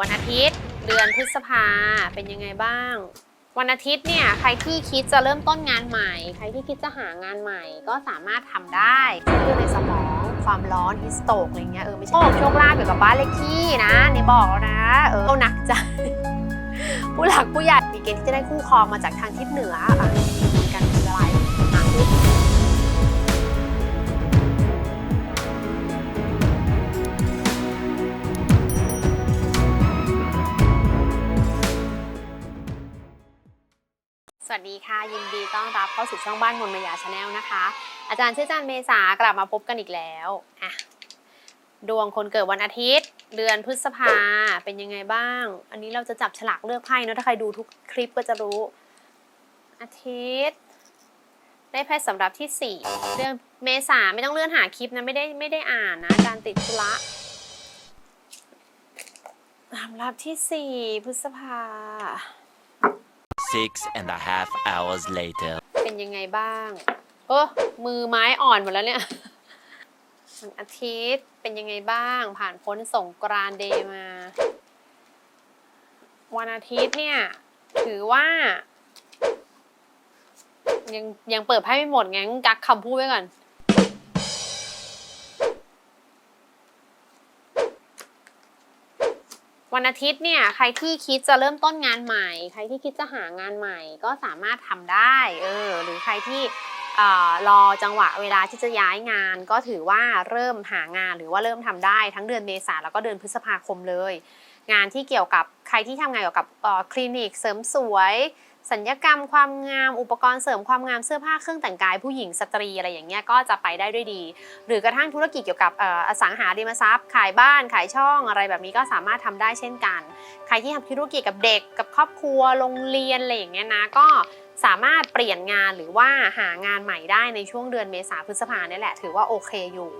วันอาทิตย์ เดือนพฤษภาเป็นยังไงบ้าง วันอาทิตย์เนี่ยใครที่คิดจะเริ่มต้นงานใหม่ ใครที่คิดจะหางานใหม่ ก็สามารถทำได้เส้นเลือดในสมอง ความร้อนฮิสโตกอะไรเงี้ยเออไม่ใช่โชคโชคลาภเกี่ยวกับบ้านเลขที่นะในบอกแล้วนะเออเอาหนักใจผู้หลักผู้ใหญ่มีเกณฑ์ที่จะได้คู่ครองมาจากทางทิศเหนืออะมีกันคืออะไรอะ วัสดีค่ะ ยินดีต้อนรับเข้าสู่ช่องบ้านมนมายาชาแนลนะคะ อาจารย์ชื่ออาจารย์เมษากลับมาพบกันอีกแล้วอะดวงคนเกิดวันอาทิตย์ เดือนพฤษภาเป็นยังไงบ้าง อันนี้เราจะจับฉลากเลือกไพ่เนอะถ้าใครดูทุกคลิปก็จะรู้ อาทิตย์ ได้ไพ่สำหรับที่สี่เดือนเมษาไม่ต้องเลื่อนหาคลิปนะไม่ได้ไม่ได้อ่านนะอาจารย์ติดธุระสำหรับที่สี่พฤษภา Six and a half hours later. เป็นยังไงบ้าง เออมือไม้อ่อนหมดแล้วเนี่ย วันอาทิตย์เป็นยังไงบ้าง ผ่านพ้นสงกรานต์เดย์มา วันอาทิตย์เนี่ย ถือว่า ยังยังเปิดไพ่ไม่หมดไงงั้นกักคำพูดไว้ก่อน วันอาทิตย์เนี่ยใครที่คิดจะเริ่มต้นงานใหม่ ใครที่คิดจะหางานใหม่ ก็สามารถทำได้เออหรือใครที่เอ่อรอจังหวะเวลาที่จะย้ายงาน ก็ถือว่าเริ่มหางานหรือว่าเริ่มทำได้ทั้งเดือนเมษาแล้วก็เดือนพฤษภาคมเลย งานที่เกี่ยวกับใครที่ทำงานเกี่ยวกับออคลินิกเสริมสวย สัญญกรรมความงามอุปกรณ์เสริมความงามเสื้อผ้าเครื่องแต่งกายผู้หญิงสตรีอะไรอย่างเงี้ยก็จะไปได้ด้วยดี หรือกระทั่งธุรกิจเกี่ยวกับอสังหาริมทรัพย์ ขายบ้านขายช่องอะไรแบบนี้ก็สามารถทำได้เช่นกัน ใครที่ทำธุรกิจกับเด็กกับครอบครัวโรงเรียนอะไรอย่างเงี้ยนะก็สามารถเปลี่ยนงานหรือว่าหางานใหม่ได้ในช่วงเดือนเมษาพฤษภาเนี่ยแหละ ถือว่าโอเคอยู่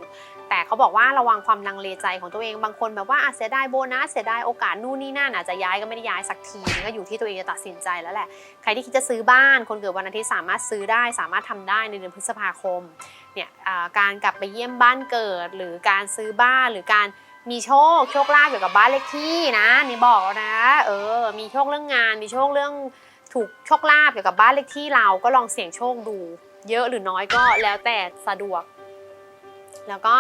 แต่เขาบอกว่าระวังความลังเลใจของตัวเองบางคนแบบว่าอาจเสียดายโบนัสเสียดายโอกาสนู่นนี่นั่นอาจจะย้ายก็ไม่ได้ย้ายสักทีก็อยู่ที่ตัวเองจะตัดสินใจแล้วแหละใครที่คิดจะซื้อบ้านคนเกิดวันอาทิตย์สามารถซื้อได้ สามารถทำได้ในเดือนพฤษภาคมเนี่ยการกลับไปเยี่ยมบ้านเกิด หรือการซื้อบ้านหรือการมีโชคโชคลาภเกี่ยวกับบ้านเลขที่นะนี่บอกนะ เออ มีโชคเรื่องงาน มีโชคเรื่องถูกโชคลาภเกี่ยวกับบ้านเลขที่เราก็ลองเสี่ยงโชคดู เยอะหรือน้อยก็แล้วแต่สะดวก แล้วก็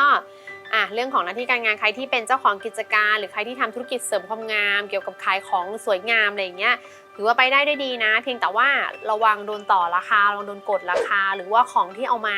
อะเรื่องของหน้าที่การงานใครที่เป็นเจ้าของกิจการ หรือใครที่ทำธุรกิจเสริมความงาม เกี่ยวกับขายของสวยงามอะไรอย่างเงี้ยถือว่าไปได้ด้วยดีนะ เพียงแต่ว่าระวังโดนต่อราคาระวังโดนกดราคา หรือว่าของที่เอามา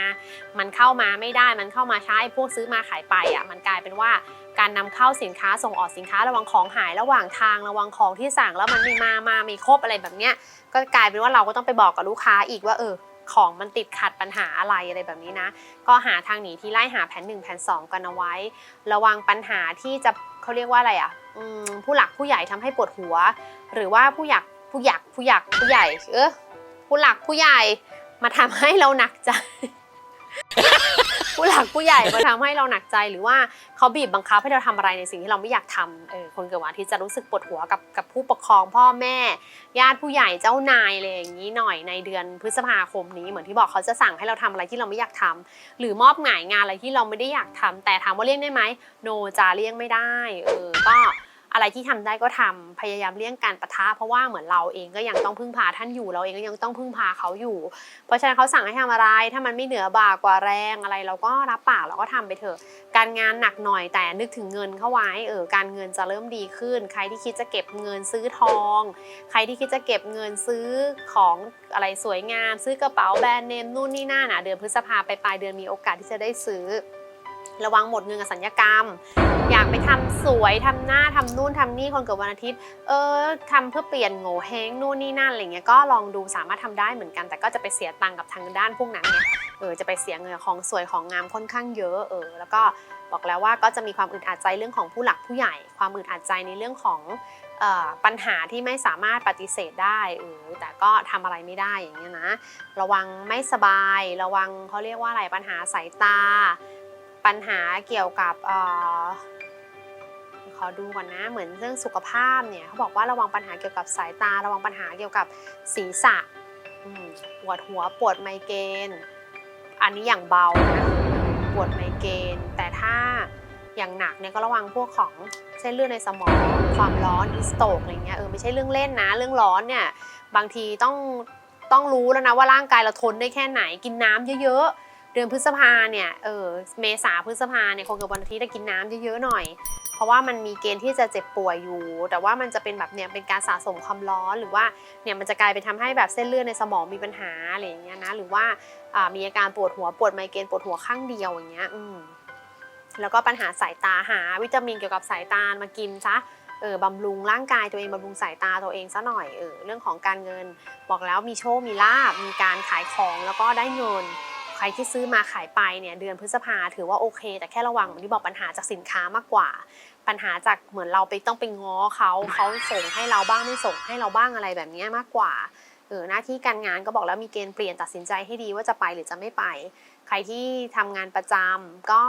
มันเข้ามาไม่ได้มันเข้ามาใช้พวกซื้อมาขายไปอะมันกลายเป็นว่าการนำเข้าสินค้าส่งออกสินค้าระวังของหายระหว่างทางระวังของที่สั่งแล้วมันไม่มามาไม่ครบอะไรแบบเนี้ยก็กลายเป็นว่าเราก็ต้องไปบอกกับลูกค้าอีกว่าเออ ของมันติดขัดปัญหาอะไรอะไรแบบนี้นะ ก็หาทางหนีที่ไล่หาแผน1แผน2 กันเอาไว้ ระวังปัญหาที่จะเขาเรียกว่าอะไรอะอผู้หลักผู้ใหญ่ทำให้ปวดหัว หรือว่าผู้อยากผู้อยากผู้อยากผู้ใหญ่เออผู้หลักผู้ใหญ่มาทำให้เราหนักใจ ผู้หลักผู้ใหญ่มาทำให้เราหนักใจหรือว่าเขาบีบบังคับให้เราทำอะไรในสิ่งที่เราไม่อยากทำเออคนเกิดวันอาทิตย์จะรู้สึกปวดหัวกับกับผู้ปกครอง พ่อแม่ ญาติผู้ใหญ่เจ้านายอะไรอย่างนี้หน่อยในเดือนพฤษภาคมนี้เหมือนที่บอกเขาจะสั่งให้เราทำอะไรที่เราไม่อยากทำหรือมอบหมายงานอะไรที่เราไม่ได้อยากทำแต่ถามว่าเลี่ยงได้ไหมโนจะเลี่ยงไม่ได้เออก็ อะไรที่ทำได้ก็ทำพยายามเลี่ยงการปะทะเพราะว่าเหมือนเราเองก็ยังต้องพึ่งพาท่านอยู่เราเองก็ยังต้องพึ่งพาเขาอยู่ เพราะฉะนั้นเขาสั่งให้ทำอะไร ถ้ามันไม่เหนือบ่ากว่าแรงอะไร เราก็รับปากเราก็ทำไปเถอะ การงานหนักหน่อยแต่นึกถึงเงินเข้าไว้เออการเงินจะเริ่มดีขึ้น ใครที่คิดจะเก็บเงินซื้อทอง ใครที่คิดจะเก็บเงินซื้อของอะไรสวยงาม ซื้อกระเป๋าแบรนด์เนมนู่นนี่นั่นอะเดือนพฤษภาไปปลายเดือนมีโอกาสที่จะได้ซื้อ ระวังหมดเงินกับสัญญกรรม อยากไปทำสวยทำหน้าทำนู่นทำนี่คนเกิดวันอาทิตย์ เออทำเพื่อเปลี่ยนโง่เฮงนู่นนี่นั่นอะไรเงี้ยก็ลองดูสามารถทำได้เหมือนกัน แต่ก็จะไปเสียตังค์กับทางด้านพวกนั้นไงเออจะไปเสียเงินของสวยของงามค่อนข้างเยอะเออแล้วก็บอกแล้วว่าก็จะมีความอึดอัดใจเรื่องของผู้หลักผู้ใหญ่ ความอึดอัดใจในเรื่องของปัญหาที่ไม่สามารถปฏิเสธได้เออแต่ก็ทำอะไรไม่ได้อย่างเงี้ยนะ ระวังไม่สบาย ระวังเขาเรียกว่าอะไรปัญหาสายตา ปัญหาเกี่ยวกับขอดูก่อนนะเหมือนเรื่องสุขภาพเนี่ยเขาบอกว่าระวังปัญหาเกี่ยวกับสายตา ระวังปัญหาเกี่ยวกับศีรษะปวดหัวปวดไมเกรนอันนี้อย่างเบานะปวดไมเกรนแต่ถ้าอย่างหนักเนี่ยก็ระวังพวกของเส้นเลือดในสมองความร้อนฮิสโตกอะไรเงี้ยเออไม่ใช่เรื่องเล่นนะ เรื่องร้อนเนี่ยบางทีต้องต้องรู้แล้วนะว่าร่างกายเราทนได้แค่ไหนกินน้ำเยอะๆ เดือนพฤษภาเนี่ยเออเมษาพฤษภาเนี่ยคนเกิดวันอาทิตย์จะกินน้ำเยอะๆหน่อย เพราะว่ามันมีเกณฑ์ที่จะเจ็บป่วยอยู่ แต่ว่ามันจะเป็นแบบเนี่ยเป็นการสะสมความร้อนหรือว่าเนี่ยมันจะกลายไปทำให้แบบเส้นเลือดในสมองมีปัญหาอะไรอย่างเงี้ยนะหรือว่ามีอาการปวดหัวปวดไมเกรนปวดหัวข้างเดียวอย่างเงี้ยอืมแล้วก็ปัญหาสายตาหาวิตามินเกี่ยวกับสายตามากินซะเออบำรุงร่างกายตัวเองบำรุงสายตาตัวเองซะหน่อยเออเรื่องของการเงินบอกแล้วมีโชค มีลาบมีการขายของแล้วก็ได้เงิน ใครที่ซื้อมาขายไปเนี่ยเดือนพฤษภาถือว่าโอเค แต่แค่ระวังเหมือนที่บอกปัญหาจากสินค้ามากกว่า ปัญหาจากเหมือนเราไปต้องไปง้อเขาเขาส่งให้เราบ้างไม่ส่งให้เราบ้างอะไรแบบนี้มากกว่าเออหน้าที่การงานก็บอกแล้วมีเกณฑ์เปลี่ยนตัดสินใจให้ดีว่าจะไปหรือจะไม่ไป ใครที่ทำงานประจำก็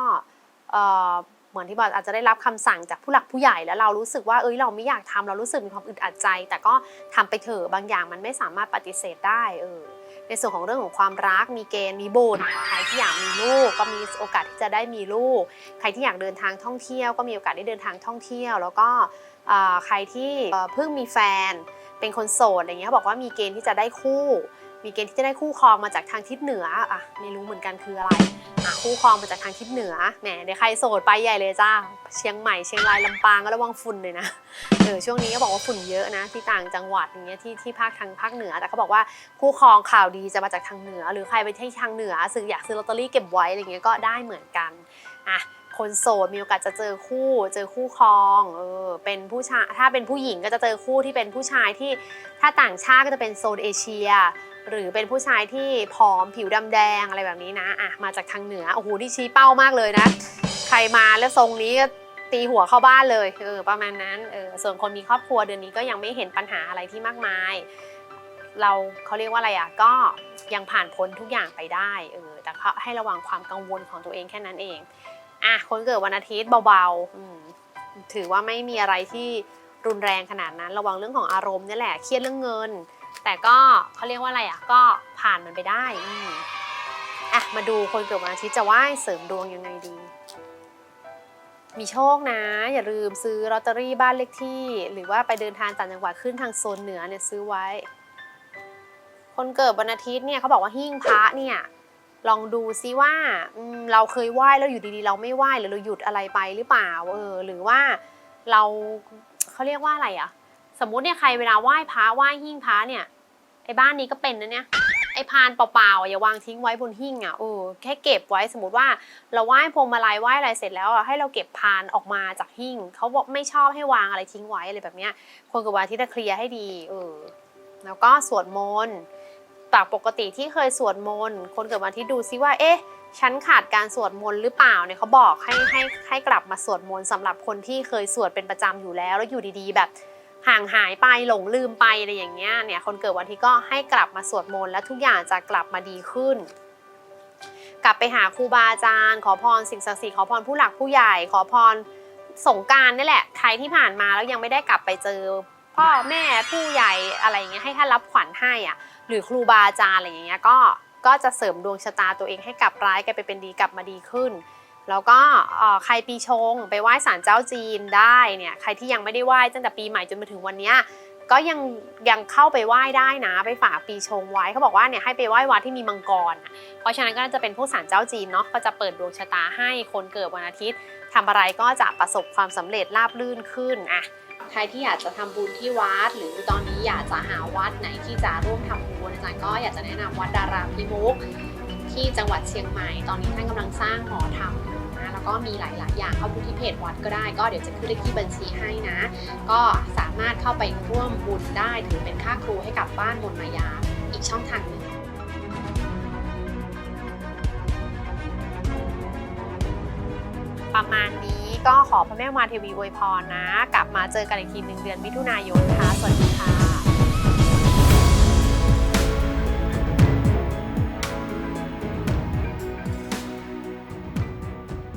เออเหมือนที่บอกอาจจะได้รับคำสั่งจากผู้หลักผู้ใหญ่แล้วเรารู้สึกว่าเอ้ยเราไม่อยากทำเรารู้สึกมีความอึดอัดใจ แต่ก็ทำไปเถอะบางอย่างมันไม่สามารถปฏิเสธได้เออ ในส่วนของเรื่องของความรักมีเกณฑ์มีบุญใครที่อยากมีลูกก็มีโอกาสที่จะได้มีลูก ใครที่อยากเดินทางท่องเที่ยว ก็มีโอกาสได้เดินทางท่องเที่ยว แล้วก็ใครที่เพิ่งมีแฟนเป็นคนโสดอะไรเงี้ยบอกว่ามีเกณฑ์ที่จะได้คู่ มีเกณฑ์ที่จะได้คู่ครองมาจากทางทิศเหนืออะไม่รู้เหมือนกันคืออะไรอะคู่ครองมาจากทางทิศเหนือแหมเดี๋ยวใครโสดไปใหญ่เลยจ้าเชียงใหม่เชียงรายลำปางก็ระวังฝุ่นเลยนะเออช่วงนี้ก็บอกว่าฝุ่นเยอะนะ ที่ต่างจังหวัดอย่างเงี้ยที่ที่ภาคทางภาคเหนือแต่เขาบอกว่าคู่ครองข่าวดีจะมาจากทางเหนือ หรือใครไปที่ทางเหนือซื้ออยากซื้อลอตเตอรี่เก็บไว้อะไรเงี้ยก็ได้เหมือนกันอะคนโสดมีโอกาสจะเจอคู่เจอคู่ครองเออเป็นผู้ชายถ้าเป็นผู้หญิงก็จะเจอคู่ที่เป็นผู้ชายที่ถ้าต่างชาติก็จะเป็นโซนเอเชีย หรือเป็นผู้ชายที่ผอมผิวดำแดงอะไรแบบนี้นะอะมาจากทางเหนือโอ้โหที่ชี้เป้ามากเลยนะ ใครมาแล้วทรงนี้ตีหัวเข้าบ้านเลยเออประมาณนั้นเออส่วนคนมีครอบครัวเดือนนี้ก็ยังไม่เห็นปัญหาอะไรที่มากมาย เราเขาเรียกว่าอะไรอะก็ยังผ่านพ้นทุกอย่างไปได้เออแต่ก็ให้ระวังความกังวลของตัวเองแค่นั้นเองอะคนเกิดวันอาทิตย์เบาๆถือว่าไม่มีอะไรที่รุนแรงขนาดนั้น ระวังเรื่องของอารมณ์นี่แหละเครียดเรื่องเงิน แต่ก็เขาเรียกว่าอะไรอะ ก็ผ่านมันไปได้อืมอะมาดูคนเกิดวันอาทิตย์จะไหว้เสริมดวงยังไงดี มีโชคนะ อย่าลืมซื้อลอตเตอรี่บ้านเลขที่ หรือว่าไปเดินทางต่างจังหวัดขึ้นทางโซนเหนือเนี่ยซื้อไว้ คนเกิดวันอาทิตย์เนี่ยเขาบอกว่าหิ้งพระเนี่ยลองดูซิว่าอืมเราเคยไหว้แล้วอยู่ดีๆ เราไม่ไหว้หรือเราหยุดอะไรไปหรือเปล่าเออหรือว่าเราเขาเรียกว่าอะไรอะสมมุติเนี่ยใครเวลาไหว้พระไหว้หิ้งพระเนี่ย ไอ้บ้านนี้ก็เป็นนะเนี่ย ไอ้พานเปล่าๆอะอย่าวางทิ้งไว้บนหิ้งอะเออแค่เก็บไว้สมมติว่า เราไหว้พวงมาลัยไหว้อะไรเสร็จแล้วอะให้เราเก็บพานออกมาจากหิ้งเขาบอกไม่ชอบให้วางอะไรทิ้งไว้อะไรแบบเนี้ยคนกับวันอาที่จะเคลียร์ให้ดีเออแล้วก็สวดมนต์จากปกติที่เคยสวดมนต์คนเกิดวันอาที่ดูซิว่าเอ๊ะ ฉันขาดการสวดมนต์หรือเปล่าเนี่ยเขาบอกให้ให้ให้กลับมาสวดมนต์สำหรับคนที่เคยสวดเป็นประจำอยู่แล้ว แล้วอยู่ดีๆ แบบ ห่างหายไปหลงลืมไปอะไรอย่างเงี้ยเนี่ยคนเกิดวันที่ก็ให้กลับมาสวดมนต์แล้วทุกอย่างจะกลับมาดีขึ้น กลับไปหาครูบาอาจารย์ ขอพรสิ่งศักดิ์สิทธิ์ขอพรผู้หลักผู้ใหญ่ ขอพรสงการนี่แหละใครที่ผ่านมาแล้วยังไม่ได้กลับไปเจอ พ่อแม่ผู้ใหญ่อะไรอย่างเงี้ยให้ท่านรับขวัญให้อะหรือครูบาอาจารย์อะไรอย่างเงี้ยก็ก็จะเสริมดวงชะตาตัวเองให้กลับร้ายกลายไปเป็นดีกลับมาดีขึ้น แล้วก็ใครปีชงไปไหว้ศาลเจ้าจีนได้เนี่ยใครที่ยังไม่ได้ไหว้ตั้งแต่ปีใหม่จนมาถึงวันนี้ก็ยังยังเข้าไปไหว้ได้นะ ไปฝากปีชงไว้เขาบอกว่าเนี่ยให้ไปไหว้วัดที่มีมังกร เพราะฉะนั้นก็จะเป็นพวกศาลเจ้าจีนเนาะก็จะเปิดดวงชะตาให้คนเกิดวันอาทิตย์ทำอะไรก็จะประสบความสำเร็จราบรื่นขึ้นอะใครที่อยากจะทำบุญที่วัด หรือตอนนี้อยากจะหาวัดไหนที่จะร่วมทำบุญอาจารย์ก็อยากจะแนะนำวัดดาราพิมุกที่จังหวัดเชียงใหม่ ตอนนี้ท่านกำลังสร้างหอธรรมอยู่ ก็มีหลาย ๆ อย่างเข้าดูที่เพจวัดก็ได้ ก็เดี๋ยวจะขึ้นเลขที่บัญชีให้นะ ก็สามารถเข้าไปร่วมบุญได้ถือเป็นค่าครูให้กับบ้านมนมายาอีกช่องทางหนึ่งประมาณนี้ก็ขอพระแม่มาเทวีอวยพรนะ กลับมาเจอกันอีกทีหนึ่งเดือนมิถุนายนค่ะ สวัสดีค่ะ